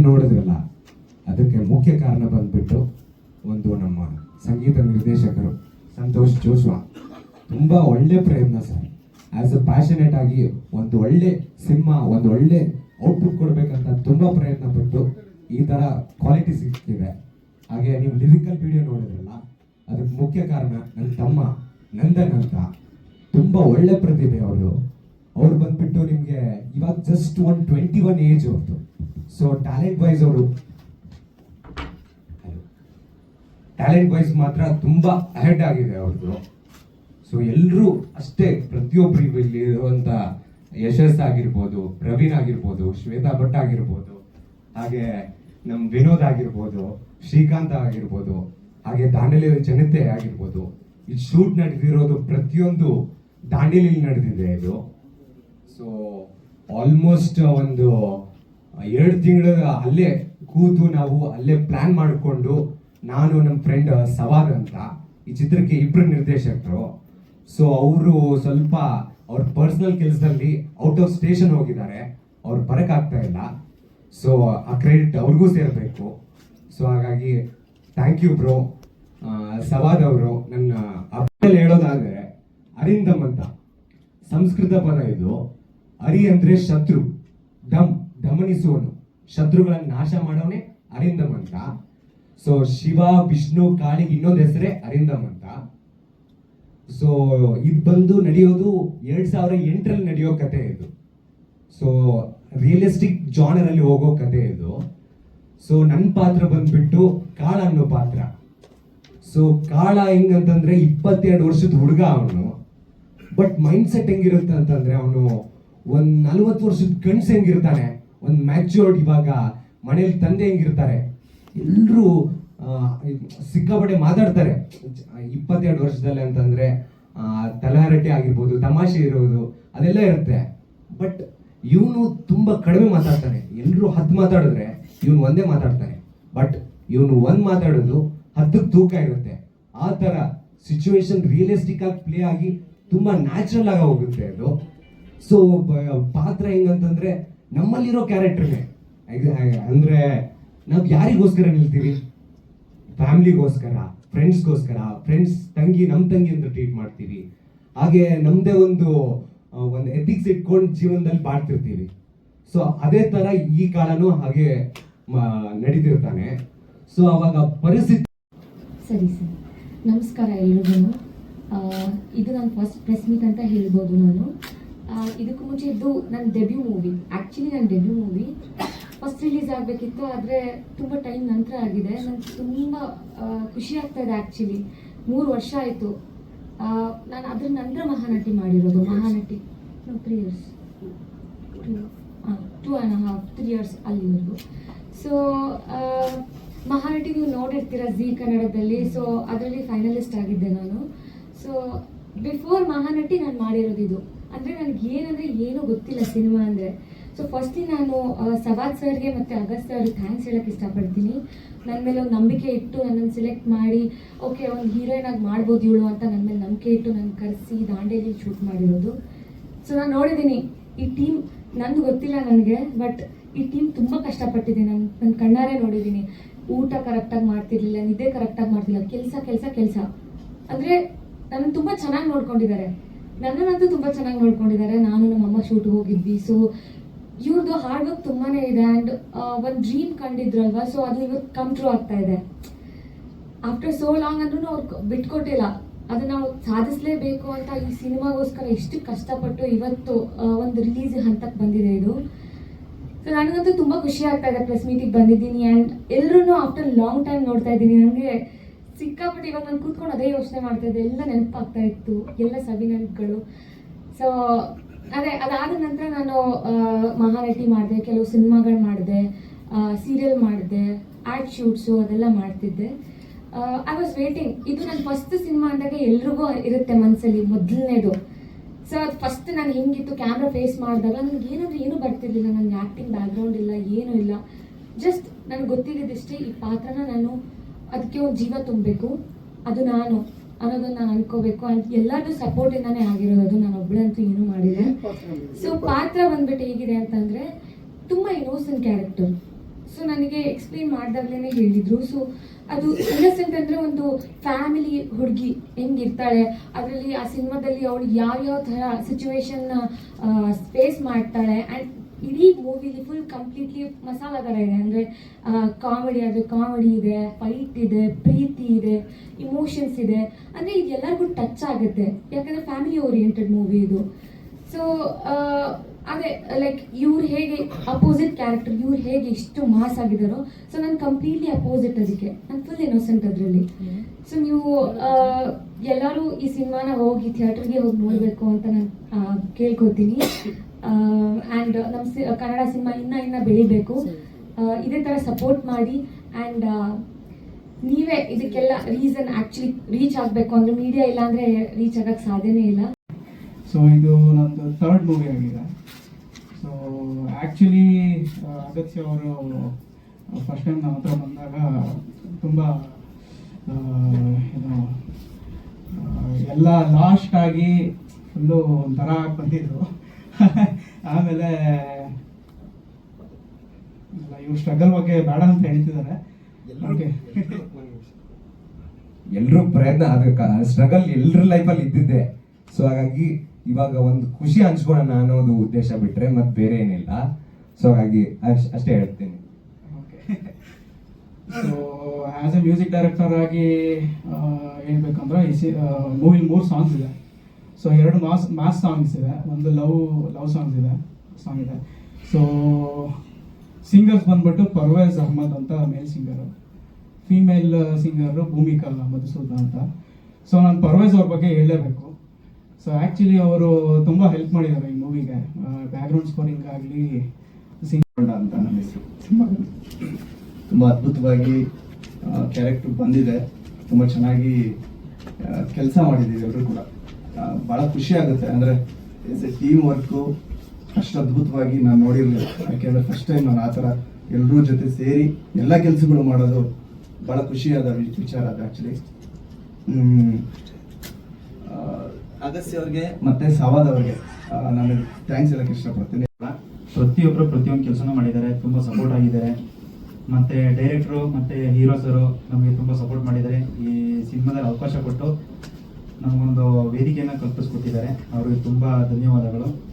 ಏನು ನೋಡಿದ್ರಲ್ಲ, ಅದಕ್ಕೆ ಮುಖ್ಯ ಕಾರಣ ಬಂದ್ಬಿಟ್ಟು ಒಂದು ನಮ್ಮ ಸಂಗೀತ ನಿರ್ದೇಶಕರು ಸಂತೋಷ್ ಜೋಶ್ವಾ. ತುಂಬ ಒಳ್ಳೆ ಪ್ರಯತ್ನ ಸರ್. ಆ್ಯಸ್ ಅ ಪ್ಯಾಷನೇಟ್ ಆಗಿ ಒಂದು ಒಳ್ಳೆ ಸಿನಿಮಾ, ಒಂದು ಒಳ್ಳೆ ಔಟ್ಪುಟ್ ಕೊಡಬೇಕಂತ ತುಂಬ ಪ್ರಯತ್ನ ಪಟ್ಟು ಈ ಥರ ಕ್ವಾಲಿಟಿ ಸಿಗ್ತಿದೆ. ಹಾಗೆ ನೀವು ಲಿರಿಕಲ್ ವಿಡಿಯೋ ನೋಡಿದ್ರಲ್ಲ, ಅದಕ್ಕೆ ಮುಖ್ಯ ಕಾರಣ ನನ್ನ ತಮ್ಮ ನಂದನ್ ಅಂತ. ತುಂಬ ಒಳ್ಳೆ ಪ್ರತಿಭೆ ಅವರು. ಅವ್ರು ಬಂದ್ಬಿಟ್ಟು ನಿಮಗೆ ಇವಾಗ just one twenty one age ಅವ್ರದ್ದು ಸೊ ಟ್ಯಾಲೆಂಟ್ ವೈಸ್ ಅವರು ಟ್ಯಾಲೆಂಟ್ ವೈಸ್ ಮಾತ್ರ ತುಂಬಾ ಅಹೆಡ್ ಆಗಿದೆ ಅವ್ರದ್ದು ಸೊ ಎಲ್ಲರೂ ಅಷ್ಟೇ ಪ್ರತಿಯೊಬ್ಬರಿಗೂ ಇಲ್ಲಿ ಇರುವಂತ ಯಶಸ್ ಆಗಿರ್ಬೋದು, ಪ್ರವೀಣ್ ಆಗಿರ್ಬೋದು, ಶ್ವೇತಾ ಭಟ್ ಆಗಿರ್ಬೋದು, ಹಾಗೆ ನಮ್ಮ ವಿನೋದ್ ಆಗಿರ್ಬೋದು, ಶ್ರೀಕಾಂತ್ ಆಗಿರ್ಬೋದು, ಹಾಗೆ ದಾಂಡೇಲಿಯ ಜನತೆ ಆಗಿರ್ಬೋದು. ಈ ಶೂಟ್ ನಡೆದಿರೋದು ಪ್ರತಿಯೊಂದು ದಾಂಡೇಲಿಯಲ್ಲಿ ನಡೆದಿದೆ ಇದು. ಸೊ ಆಲ್ಮೋಸ್ಟ್ ಒಂದು ಎರಡು ತಿಂಗಳ ಅಲ್ಲೇ ಕೂತು ನಾವು ಅಲ್ಲೇ ಪ್ಲಾನ್ ಮಾಡಿಕೊಂಡು ನಾನು ನಮ್ಮ ಫ್ರೆಂಡ್ ಸವಾರ್ ಅಂತ ಈ ಚಿತ್ರಕ್ಕೆ ಇಬ್ಬರು ನಿರ್ದೇಶಕರು. ಸೊ ಅವರು ಸ್ವಲ್ಪ ಅವ್ರ ಪರ್ಸನಲ್ ಕೆಲಸದಲ್ಲಿ ಔಟ್ ಆಫ್ ಸ್ಟೇಷನ್ ಹೋಗಿದ್ದಾರೆ. ಅವ್ರು ಬರೋಕ್ಕಾಗ್ತಾ ಇಲ್ಲ. ಸೊ ಆ ಕ್ರೆಡಿಟ್ ಅವ್ರಿಗೂ ಸೇರಬೇಕು. ಸೊ ಹಾಗಾಗಿ ಥ್ಯಾಂಕ್ ಯು ಬ್ರೋ ಸವಾದ್ ಅವರು ನನ್ನ ಅಪ್ಪಲ್ಲಿ ಹೇಳೋದಾದ್ರೆ ಅರಿಂದಮ್ ಅಂತ. ಸಂಸ್ಕೃತ ಪದ ಇದು. ಅರಿ ಅಂದರೆ ಶತ್ರು, ಡಮ್. ದಮನಿಸುವನು ಶತ್ರುಗಳನ್ನ ನಾಶ ಮಾಡೋನೆ ಅರಿಂದಮ್ ಅಂತ ಸೊ ಶಿವ, ವಿಷ್ಣು ಕಾಳಿಗೆ ಇನ್ನೊಂದು ಹೆಸರೇ ಅರಿಂದಮಂತ. ಅಂತ ಸೊ ಇದು ಬಂದು ನಡೆಯೋದು ಎರಡ್ ಸಾವಿರ ಎಂಟರಲ್ಲಿ ನಡೆಯೋ ಕತೆ ಇದು. ಸೊ ರಿಯಲಿಸ್ಟಿಕ್ ಜಾನರ್ ಅಲ್ಲಿ ಹೋಗೋ ಕತೆ ಇದು. ಸೊ ನನ್ನ ಪಾತ್ರ ಬಂದ್ಬಿಟ್ಟು ಕಾಳ ಅನ್ನೋ ಪಾತ್ರ. ಸೊ ಕಾಳ ಹೆಂಗಂತಂದ್ರೆ ಇಪ್ಪತ್ತೆರಡು ವರ್ಷದ ಹುಡುಗ ಅವನು. ಬಟ್ ಮೈಂಡ್ ಸೆಟ್ ಹೆಂಗಿರುತ್ತೆ ಅಂತಂದ್ರೆ ಅವನು ಒಂದ್ ನಲ್ವತ್ತು ವರ್ಷದ ಗಂಡ್ಸ್ ಹೆಂಗಿರ್ತಾನೆ. ಒಂದ್ ಮ್ಯಾಚ್ಯೂರ್ಡ್ ಇವಾಗ ಮನೇಲಿ ತಂದೆ ಹೆಂಗಿರ್ತಾರೆ ಎಲ್ಲರೂ ಸಿಕ್ಕಾಪಟ್ಟೆ ಮಾತಾಡ್ತಾರೆ. ಇಪ್ಪತ್ತೆರಡು ವರ್ಷದಲ್ಲಿ ಅಂತಂದ್ರೆ ತಲಹರಟೆ ಆಗಿರ್ಬೋದು, ತಮಾಷೆ ಇರೋದು, ಅದೆಲ್ಲ ಇರುತ್ತೆ. ಬಟ್ ಇವನು ತುಂಬ ಕಡಿಮೆ ಮಾತಾಡ್ತಾನೆ. ಎಲ್ಲರೂ ಹತ್ತು ಮಾತಾಡಿದ್ರೆ ಇವನು ಒಂದೇ ಮಾತಾಡ್ತಾನೆ. ಬಟ್ ಇವನು ಒಂದ್ ಮಾತಾಡೋದು ಹತ್ತಕ್ಕೆ ತೂಕ ಇರುತ್ತೆ. ಆ ಥರ ಸಿಚುವೇಶನ್ ರಿಯಲಿಸ್ಟಿಕ್ ಆಗಿ ಪ್ಲೇ ಆಗಿ ತುಂಬಾ ನ್ಯಾಚುರಲ್ ಆಗಿ ಹೋಗುತ್ತೆ ಅದು. ಸೊ ಪಾತ್ರ ಹೆಂಗಂತಂದ್ರೆ ನಮ್ಮಲ್ಲಿರೋ ಕ್ಯಾರೆಕ್ಟರ್ಗೆ ಅಂದ್ರೆ ನಾವು ಯಾರಿಗೋಸ್ಕರ ನಿಲ್ತೀವಿ? ಫ್ಯಾಮಿಲಿಗೋಸ್ಕರ ಫ್ರೆಂಡ್ಸ್ಗೋಸ್ಕರ ಫ್ರೆಂಡ್ಸ್ ತಂಗಿ ನಮ್ಮ ತಂಗಿ ಅಂತ ಟ್ರೀಟ್ ಮಾಡ್ತೀವಿ. ಹಾಗೆ ನಮ್ಮದೇ ಒಂದು ಒಂದು ಎಥಿಕ್ಸ್ ಇಟ್ಕೊಂಡು ಜೀವನದಲ್ಲಿ ಬಾಡ್ತಿರ್ತೀವಿ ಸೊ ಅದೇ ತರ ಈ ಕಾಲನೂ ಹಾಗೆ ನಡೀತಿರ್ತಾನೆ. ಸೊ ಅವಾಗ ಪರಿಸ್ಥಿತಿ ಸರಿ, ಸರ್. ನಮಸ್ಕಾರ ಎಲ್ರಿಗೂ ಇದು ನಾನು ಫಸ್ಟ್ ಪ್ರೆಸ್ ಮೀಟ್ ಅಂತ ಹೇಳ್ಬೋದು ನಾನು. ಇದಕ್ಕೂ ಮುಂಚೆ ಇದ್ದು ನನ್ನ ಡೆಬ್ಯೂ ಮೂವಿ ಆ್ಯಕ್ಚುಲಿ ನನ್ನ ಡೆಬ್ಯೂ ಮೂವಿ ಫಸ್ಟ್ ರಿಲೀಸ್ ಆಗಬೇಕಿತ್ತು ಆದರೆ ತುಂಬ ಟೈಮ್ ನಂತರ ಆಗಿದೆ. ನಂಗೆ ತುಂಬ ಖುಷಿ ಆಗ್ತಾ ಇದೆ ಆ್ಯಕ್ಚುಲಿ ಮೂರು ವರ್ಷ ಆಯಿತು. ನಾನು ಅದ್ರ ನಂತರ ಮಹಾನಟಿ ಮಾಡಿರೋದು. Mahanati three years two and half three years ಅಲ್ಲಿವರೆಗೂ. ಸೊ ಮಹಾನಟಿ ನೀವು ನೋಡಿರ್ತೀರ ಜಿ ಕನ್ನಡದಲ್ಲಿ. ಸೊ ಅದರಲ್ಲಿ ಫೈನಲಿಸ್ಟ್ ಆಗಿದ್ದೆ ನಾನು. ಸೊ ಬಿಫೋರ್ ಮಹಾನಟಿ ನಾನು ಮಾಡಿರೋದು ಇದು ಅಂದರೆ ನನಗೆ ಏನಂದರೆ ಏನೂ ಗೊತ್ತಿಲ್ಲ ಸಿನಿಮಾ ಅಂದರೆ. ಸೊ ಫಸ್ಟ್ಲಿ ನಾನು ಸವಾದ್ ಸರ್ಗೆ ಮತ್ತು ಅಗಸ್ತ್ ಅವ್ರಿಗೆ ಥ್ಯಾಂಕ್ಸ್ ಹೇಳಕ್ಕೆ ಇಷ್ಟಪಡ್ತೀನಿ. ನನ್ನ ಮೇಲೆ ಒಂದು ನಂಬಿಕೆ ಇಟ್ಟು ನನ್ನನ್ನು ಸೆಲೆಕ್ಟ್ ಮಾಡಿ ಓಕೆ ಒಂದು ಹೀರೋಯಿನ್ ಆಗಿ ಮಾಡ್ಬೋದು ಇವಳು ಅಂತ ನನ್ನ ಮೇಲೆ ನಂಬಿಕೆ ಇಟ್ಟು ನನ್ನ ಕರೆಸಿ ದಾಂಡೇಲಿ ಶೂಟ್ ಮಾಡಿರೋದು. ಸೊ ನಾನು ನೋಡಿದ್ದೀನಿ, ಈ ಟೀಮ್ ನಂದು ಗೊತ್ತಿಲ್ಲ ನನಗೆ ಬಟ್ ಈ ಟೀಮ್ ತುಂಬ ಕಷ್ಟಪಟ್ಟಿದೆ. ನಾನು ನನ್ನ ಕಣ್ಣಾರೆ ನೋಡಿದ್ದೀನಿ. ಊಟ ಕರೆಕ್ಟಾಗಿ ಮಾಡ್ತಿರ್ಲಿಲ್ಲ, ನಿದ್ದೆ ಕರೆಕ್ಟಾಗಿ ಮಾಡ್ತಿಲ್ಲ ಕೆಲಸ ಕೆಲಸ ಕೆಲಸ. ಅಂದರೆ ನನ್ನ ತುಂಬ ಚೆನ್ನಾಗಿ ನೋಡ್ಕೊಂಡಿದ್ದಾರೆ. ನನ್ನನ್ನಂತೂ ತುಂಬ ಚೆನ್ನಾಗಿ ನೋಡ್ಕೊಂಡಿದ್ದಾರೆ. ನಾನು ನಮ್ಮಮ್ಮ ಶೂಟ್ ಹೋಗಿದ್ವಿ. ಸೊ ಇವ್ರದ್ದು ಹಾರ್ಡ್ ವರ್ಕ್ ತುಂಬಾ ಇದೆ ಆ್ಯಂಡ್ ಒಂದು ಡ್ರೀಮ್ ಕಂಡಿದ್ರಲ್ವಾ? ಸೊ ಅದು ಇವತ್ತು ಕಮ್ ಟ್ರೂ ಆಗ್ತಾ ಇದೆ. ಆಫ್ಟರ್ ಸೋ ಲಾಂಗ್ ಅಂದ್ರೂ ಅವ್ರು ಬಿಟ್ಕೊಟ್ಟಿಲ್ಲ. ಅದು ನಾವು ಸಾಧಿಸಲೇಬೇಕು ಅಂತ ಈ ಸಿನಿಮಾಗೋಸ್ಕರ ಎಷ್ಟು ಕಷ್ಟಪಟ್ಟು ಇವತ್ತು ಒಂದು ರಿಲೀಸ್ ಹಂತಕ್ಕೆ ಬಂದಿದೆ ಇದು. ಸೊ ನನಗಂತೂ ತುಂಬ ಖುಷಿ ಆಗ್ತಾ ಇದೆ. ಪ್ರೆಸ್ ಮೀಟಿಗೆ ಬಂದಿದ್ದೀನಿ ಆ್ಯಂಡ್ ಎಲ್ಲರೂ ಆಫ್ಟರ್ ಲಾಂಗ್ ಟೈಮ್ ನೋಡ್ತಾ ಇದ್ದೀನಿ. ನನಗೆ ಸಿಕ್ಕಾಪಟ್ಟೆ ಇವಾಗ ನಾನು ಕೂತ್ಕೊಂಡು ಅದೇ ಯೋಚನೆ ಮಾಡ್ತಾ ಇದ್ದೆ. ಎಲ್ಲ ನೆನಪಾಗ್ತಾ ಇತ್ತು. ಎಲ್ಲ ಸವಿ ನೆನಪುಗಳು ಸೊ ಅದೇ, ಅದಾದ ನಂತರ ನಾನು ಮಹಾನಟಿ ಮಾಡಿದೆ, ಕೆಲವು ಸಿನಿಮಾಗಳು ಮಾಡಿದೆ ಸೀರಿಯಲ್ ಮಾಡಿದೆ ಆ್ಯಡ್ ಶೂಟ್ಸು ಅದೆಲ್ಲ ಮಾಡ್ತಿದ್ದೆ. ಐ ವಾಸ್ ವೇಟಿಂಗ್ ಇದು ನನ್ನ ಫಸ್ಟ್ ಸಿನಿಮಾ ಅಂದಾಗ ಎಲ್ರಿಗೂ ಇರುತ್ತೆ ಮನಸ್ಸಲ್ಲಿ ಮೊದಲನೇದು. ಸೊ ಅದು ಫಸ್ಟ್ ನಾನು ಹೆಂಗಿತ್ತು ಕ್ಯಾಮ್ರಾ ಫೇಸ್ ಮಾಡಿದಾಗ ನನಗೆ ಏನಂದ್ರೆ ಏನೂ ಬರ್ತಿರ್ಲಿಲ್ಲ. ನನಗೆ ಆ್ಯಕ್ಟಿಂಗ್ ಬ್ಯಾಕ್ಗ್ರೌಂಡ್ ಇಲ್ಲ, ಏನೂ ಇಲ್ಲ. ಜಸ್ಟ್ ನನಗೆ ಗೊತ್ತಿರೋದಿಷ್ಟೇ ಈ ಪಾತ್ರನ ನಾನು ಅದಕ್ಕೆ ಒಂದು ಜೀವ ತುಂಬಬೇಕು. ಅದು ನಾನು ಅನ್ನೋದನ್ನ ಅನ್ಕೋಬೇಕು. ಅಂತ ಎಲ್ಲಾರು ಸಪೋರ್ಟ್ ಸಪೋರ್ಟಿಂದಾನೇ ಆಗಿರೋದು ಅದು. ನಾನು ಒಬ್ಬಳಂತೂ ಏನು ಮಾಡಿದೆ ಸೊ ಪಾತ್ರ ಬಂದ್ಬಿಟ್ಟು ಹೇಗಿದೆ ಅಂತಂದ್ರೆ ತುಂಬಾ ಇನ್ನೋಸೆಂಟ್ ಕ್ಯಾರೆಕ್ಟರ್ ಸೊ ನನಗೆ ಎಕ್ಸ್ಪ್ಲೇನ್ ಮಾಡಿದಾಗಲೇ ಹೇಳಿದ್ರು. ಸೊ ಅದು ಇನ್ನೋಸೆಂಟ್ ಅಂದ್ರೆ ಒಂದು ಫ್ಯಾಮಿಲಿ ಹುಡುಗಿ ಹೆಂಗಿರ್ತಾಳೆ. ಅದರಲ್ಲಿ ಆ ಸಿನಿಮಾದಲ್ಲಿ ಅವಳು ಯಾವ್ಯಾವ ಥರ ಸಿಚುವೇಶನ್ನ ಫೇಸ್ ಮಾಡ್ತಾಳೆ. ಆ್ಯಂಡ್ ಇಡೀ ಮೂವಿಲಿ ಫುಲ್ ಕಂಪ್ಲೀಟ್ಲಿ ಮಸಾಲ ಥರ ಇದೆ. ಅಂದರೆ ಕಾಮಿಡಿ ಆದರೆ ಕಾಮಿಡಿ ಇದೆ ಫೈಟ್ ಇದೆ, ಪ್ರೀತಿ ಇದೆ ಇಮೋಷನ್ಸ್ ಇದೆ. ಅಂದರೆ ಇದು ಎಲ್ಲರಿಗೂ ಟಚ್ ಆಗುತ್ತೆ. ಯಾಕಂದರೆ ಫ್ಯಾಮಿಲಿ ಓರಿಯೆಂಟೆಡ್ ಮೂವಿ ಇದು. ಸೊ ಅದೇ ಲೈಕ್ ಇವ್ರು ಹೇಗೆ ಅಪೋಸಿಟ್ ಕ್ಯಾರೆಕ್ಟರ್ ಇವ್ರು ಹೇಗೆ ಇಷ್ಟು ಮಾಸ್ ಆಗಿದಾರೋ ಸೊ ನಾನು ಕಂಪ್ಲೀಟ್ಲಿ ಅಪೋಸಿಟ್ ಅದಕ್ಕೆ. ನಾನು ಫುಲ್ ಇನ್ನೋಸೆಂಟ್ ಅದರಲ್ಲಿ. ಸೊ ನೀವು ಎಲ್ಲರೂ ಈ ಸಿನಿಮಾನ ಹೋಗಿ ಥಿಯೇಟರ್ಗೆ ಹೋಗಿ ನೋಡಬೇಕು ಅಂತ ನಾನು ಕೇಳ್ಕೊತೀನಿ. ಆ್ಯಂಡ್ ನಮ್ಮ ಸಿ ಕನ್ನಡ ಸಿನಿಮಾ ಇನ್ನೂ ಇನ್ನೂ ಬೆಳಿಬೇಕು. ಇದೇ ಥರ ಸಪೋರ್ಟ್ ಮಾಡಿ ಆ್ಯಂಡ್ ನೀವೇ ಇದಕ್ಕೆಲ್ಲ ರೀಸನ್ ಆ್ಯಕ್ಚುಲಿ ರೀಚ್ ಆಗಬೇಕು. ಅಂದರೆ ಮೀಡಿಯಾ ಇಲ್ಲ ಅಂದರೆ ರೀಚ್ ಆಗೋಕ್ಕೆ ಸಾಧ್ಯನೇ ಇಲ್ಲ. ಸೊ ಇದು ನಂದು ಥರ್ಡ್ ಮೂವಿ ಆಗಿದೆ. ಸೊ ಆ್ಯಕ್ಚುಲಿ ಅಗತ್ಯ ಅವರು ಫಸ್ಟ್ ಟೈಮ್ ನಮ್ಮ ಹತ್ರ ಬಂದಾಗ ತುಂಬ ಏನು ಎಲ್ಲ ಲಾಸ್ಟ್ ಆಗಿ ಫುಲ್ಲು ಒಂಥರ ಬಂದಿದ್ರು. ಆಮೇಲೆ ಇವ್ರ ಸ್ಟ್ರಗಲ್ ಬಗ್ಗೆ ಬೇಡ ಅಂತ ಹೇಳ್ತಿದ್ದಾರೆ. ಎಲ್ಲರೂ ಎಲ್ರೂ ಪ್ರಯತ್ನ ಅದಕ್ಕೆ ಸ್ಟ್ರಗಲ್ ಎಲ್ರ ಲೈಫಲ್ಲಿ ಇದ್ದಿದ್ದೆ. ಸೊ ಹಾಗಾಗಿ ಇವಾಗ ಒಂದು ಖುಷಿ ಹಂಚ್ಕೊಳ್ಳೋಣ ಅನ್ನೋದು ಉದ್ದೇಶ ಬಿಟ್ರೆ ಮತ್ತೆ ಬೇರೆ ಏನಿಲ್ಲ. ಸೊ ಹಾಗಾಗಿ ಅಷ್ಟ್- ಅಷ್ಟೇ ಹೇಳ್ತೀನಿ. So as a music director ಆಗಿ ಹೇಳ್ಬೇಕಂದ್ರೆ ಈ ಸಿ ಮೂವಿಲಿ ಮೂರು ಸಾಂಗ್ಸ್ ಇದೆ. ಸೊ ಎರಡು ಮಾಸ್ ಮಾಸ್ ಸಾಂಗ್ಸ್ ಇದೆ. ಒಂದು ಲವ್ ಲವ್ ಸಾಂಗ್ಸ್ ಇದೆ ಸಾಂಗ್ ಇದೆ. ಸೊ ಸಿಂಗರ್ಸ್ ಬಂದ್ಬಿಟ್ಟು ಪರ್ವೇಜ್ ಅಹ್ಮದ್ ಅಂತ male singer female singer Bhoomika Madhusudan ಅಂತ. ಸೊ ನಾನು ಪರ್ವೇಜ್ ಅವ್ರ ಬಗ್ಗೆ ಹೇಳಲೇಬೇಕು. ಸೊ ಆ್ಯಕ್ಚುಲಿ ಅವರು ತುಂಬ ಹೆಲ್ಪ್ ಮಾಡಿದ್ದಾರೆ ಈ ಮೂವಿಗೆ ಬ್ಯಾಕ್ಗ್ರೌಂಡ್ ಸ್ಕೋರಿಂಗ್ ಆಗಲಿ ಸಿಂಗ್ ಅಂತ ನನ್ನ ಹೆಸರು. ತುಂಬ ತುಂಬ ಅದ್ಭುತವಾಗಿ ಕ್ಯಾರೆಕ್ಟರ್ ಬಂದಿದೆ. ತುಂಬ ಚೆನ್ನಾಗಿ ಕೆಲಸ ಮಾಡಿದ್ದೀವಿ ಎಲ್ಲರೂ ಕೂಡ. ಭಾಳ ಖುಷಿ ಆಗುತ್ತೆ. ಅಂದರೆ ಎಸ್ ಎ ಟೀಮ್ ವರ್ಕು ಅಷ್ಟು ಅದ್ಭುತವಾಗಿ ನಾನು ನೋಡಿರಲಿಲ್ಲ. ಯಾಕೆಂದರೆ ಫಸ್ಟ್ ಟೈಮ್ ನಾನು ಆ ಥರ ಎಲ್ಲರೂ ಜೊತೆ ಸೇರಿ ಎಲ್ಲ ಕೆಲಸಗಳು ಮಾಡೋದು ಭಾಳ ಖುಷಿಯಾದ ವಿಚಾರ ಅದು ಆ್ಯಕ್ಚುಲಿ ಅಗಸ್ಯ ಅವ್ರಿಗೆ ಮತ್ತೆ ಸವಾದ್ ಅವ್ರಿಗೆ. ನಾನು ಥ್ಯಾಂಕ್ಸ್ ಹೇಳಕ್ಕೆ ಇಷ್ಟಪಡ್ತೀನಿ. ಪ್ರತಿಯೊಬ್ಬರು ಪ್ರತಿಯೊಂದು ಕೆಲಸನೂ ಮಾಡಿದ್ದಾರೆ. ತುಂಬ ಸಪೋರ್ಟ್ ಆಗಿದ್ದಾರೆ. ಮತ್ತೆ ಡೈರೆಕ್ಟ್ರು ಮತ್ತೆ ಹೀರೋಸರು ನಮಗೆ ತುಂಬ ಸಪೋರ್ಟ್ ಮಾಡಿದ್ದಾರೆ. ಈ ಸಿನಿಮಾದಲ್ಲಿ ಅವಕಾಶ ಕೊಟ್ಟು ನಮಗೊಂದು ವೇದಿಕೆಯನ್ನು ಕಲ್ಪಿಸ್ಕೊಟ್ಟಿದ್ದಾರೆ. ಅವರಿಗೆ ತುಂಬ ಧನ್ಯವಾದಗಳು.